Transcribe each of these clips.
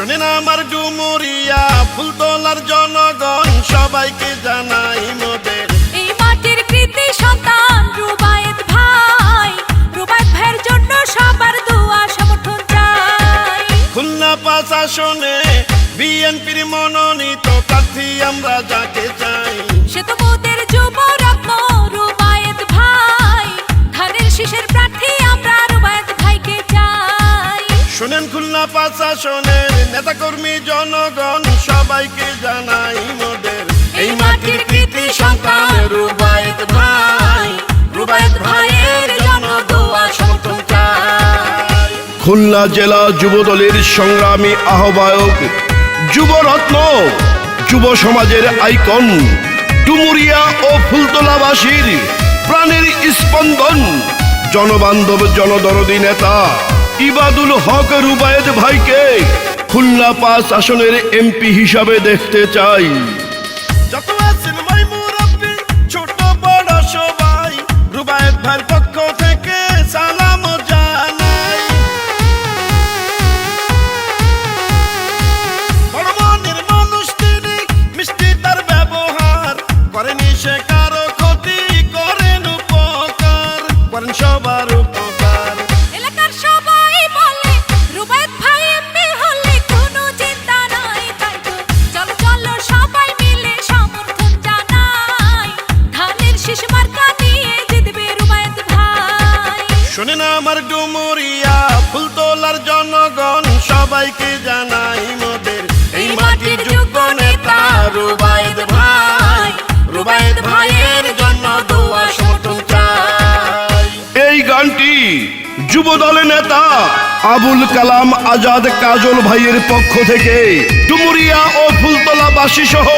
শোনেন আমার ডুমুরিয়া ফুলতলার জনগণ সবাইকে জানাই মোদের। এই মাটির কৃতি সন্তান রুবায়েত ভাই। রুবায়েত ভাইয়ের জন্য সবার দোয়া সমর্থন চাই। খুলনা পাঁচ আসনে বিএনপির মনোনীত প্রার্থী আমরা যাকে চাই। সে তো মোদের যুব রত্ন রুবায়েত ভাই। ধানের শীষের প্রার্থী আমরা রুবায়েত ভাইকে চাই। শোনেন খুলনা পাঁচ আসনের নেতাকর্মী জনগণ সবাইকে জানাই মোদের। এই মাটির কৃতি সন্তান রুবায়েত ভাই রুবায়েত ভাইয়ের জন্য দোয়া সমর্থন চাই। খুলনা জেলা যুবদলের সংগ্রামী আহ্বায়ক যুবরত্ন যুব সমাজের আইকন ডুমুরিয়া ও ফুলতলাবাসীর প্রাণের স্পন্দন জনবান্ধব জনদরদী নেতা ইবাদুল হক রুবায়েদ ভাইকে খুলনা পাঁচ আসনের এমপি হিসাবে দেখতে চাই। ছোট বড় সবাই পক্ষ থেকে মিষ্টি তার ব্যবহার। উপকার। সবার ভাই শোনেন আমার ডুমুরিয়া ফুলতলার জনগণ সবাইকে জানাই মোদের। এই মাটির যোগ্য নেতা রুবায়েদ ভাই রুবায়েদ ভাইয়ের জন্য দোয়া সমর্থন চাই। এই গানটি যুব দলের নেতা আবুল কালাম আজাদ কাজল ভাইয়ের পক্ষ থেকে ডুমুরিয়া ও ফুলতলা বাসী সহ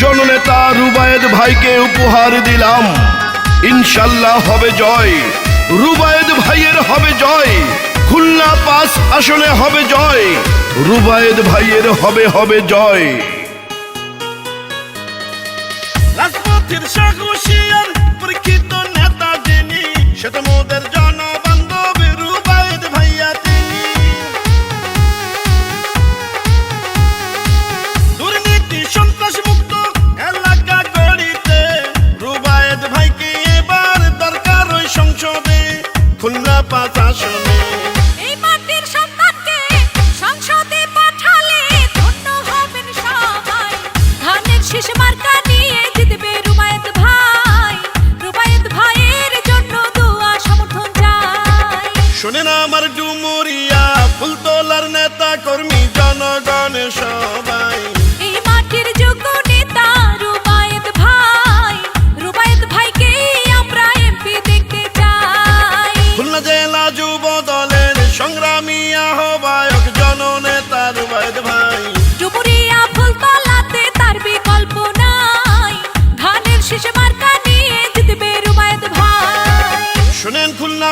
জননেতা রুবায়েদ ভাইকে উপহার দিলাম। ইনশাল্লাহ হবে জয়। রুবায়েদ ভাইয়ের হবে জয়। খুলনা পাস আসনে হবে জয়। রুবায়েদ ভাইয়ের হবে হবে জয়। রাজপথের সাহসিয়ার পরীক্ষিত চাই না আমার ডুমুরিয়া ফুলতলার নেতা কর্মী জনগণ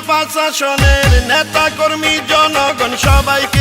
পাঁচ নেতা কর্মী জনগণ সবাইকে